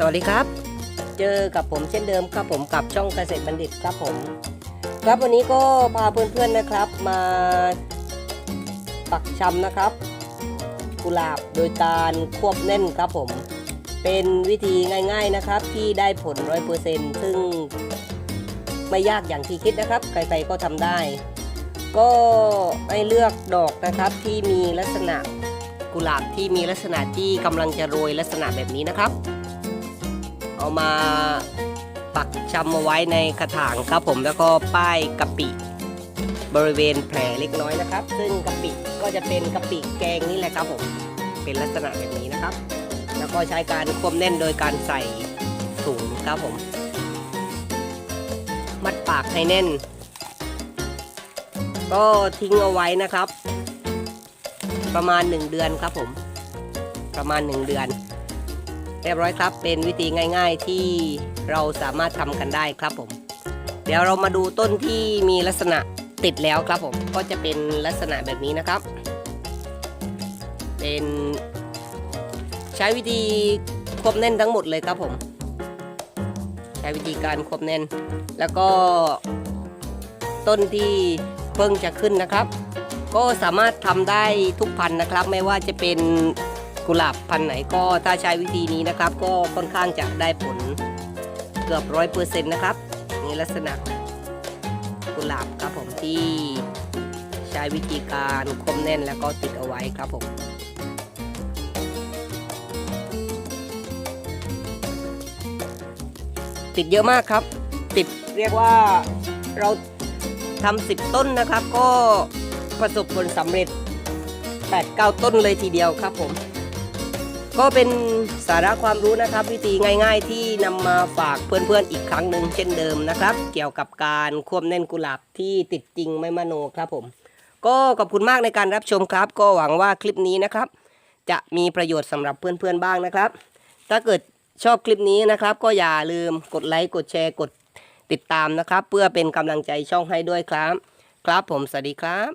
สวัสดีครับ เจอกับผมเช่นเดิมครับผมกับช่องเกษตรบัณฑิตครับผม ครับวันนี้ก็พาเพื่อนๆนะครับมาปักชำนะครับ กุหลาบโดยการควบแน่นครับผม เป็นวิธีง่าย ๆนะครับ ที่ได้ผลร้อยเปอร์เซ็นต์ซึ่งไม่ยากอย่างที่คิดนะครับ ใครๆก็ทำได้ ก็ให้เลือกดอกนะครับที่มีลักษณะกุหลาบที่มีลักษณะที่กำลังจะโรยลักษณะแบบนี้นะครับ เอามาปักชำเอาไว้ในกระถางครับผมแล้วก็ป้ายกะปิ บริเวณแผลเล็กน้อยนะครับ ซึ่งกะปิก็จะเป็นกะปิแกงนี่แหละครับผมเป็นลักษณะแบบนี้นะครับ แล้วก็ใช้การควบแน่นโดยการใส่ถุงครับผม มัดปากให้แน่น ก็ทิ้งเอาไว้นะครับ ประมาณ 1 เดือนครับผม ประมาณ 1 เดือน เรียบร้อยครับ เป็นวิธีง่าย ๆที่เราสามารถทำกันได้ครับผม เดี๋ยวเรามาดูต้นที่มีลักษณะติดแล้วครับผม ก็จะเป็นลักษณะแบบนี้นะครับ เป็น ใช้วิธีควบแน่นทั้งหมดเลยครับผม ใช้วิธีการควบแน่น แล้วก็ต้นที่เพิ่งจะขึ้นนะครับ ก็สามารถทำได้ทุกพันธุ์นะครับ ไม่ว่าจะเป็น กุหลาบพันไหนก็ถ้าใช้วิธีนี้นะครับ ก็ค่อนข้างจะได้ผลเกือบร้อยเปอร์เซ็นต์นะครับนี่ลักษณะกุหลาบครับผมที่ใช้วิธีการคมแน่นแล้วก็ติดเอาไว้ครับผมติดเยอะมากครับ ติดเรียกว่าเราทำสิบต้นนะครับ ก็ประสบผลสำเร็จ 8-9 ต้นเลยทีเดียวครับผม ก็เป็นสาระความรู้นะครับ วิธีง่ายๆที่นำมาฝากเพื่อนๆอีกครั้งหนึ่งเช่นเดิมนะครับ เกี่ยวกับการควบแน่นกุหลาบที่ติดจริงไม่มโนครับผม ก็ขอบคุณมากในการรับชมครับ ก็หวังว่าคลิปนี้นะครับ จะมีประโยชน์สำหรับเพื่อนๆบ้างนะครับ ถ้าเกิดชอบคลิปนี้นะครับ ก็อย่าลืมกดไลค์กดแชร์กดติดตามนะครับ เพื่อเป็นกำลังใจช่องให้ด้วยครับ ครับผมสวัสดีครับ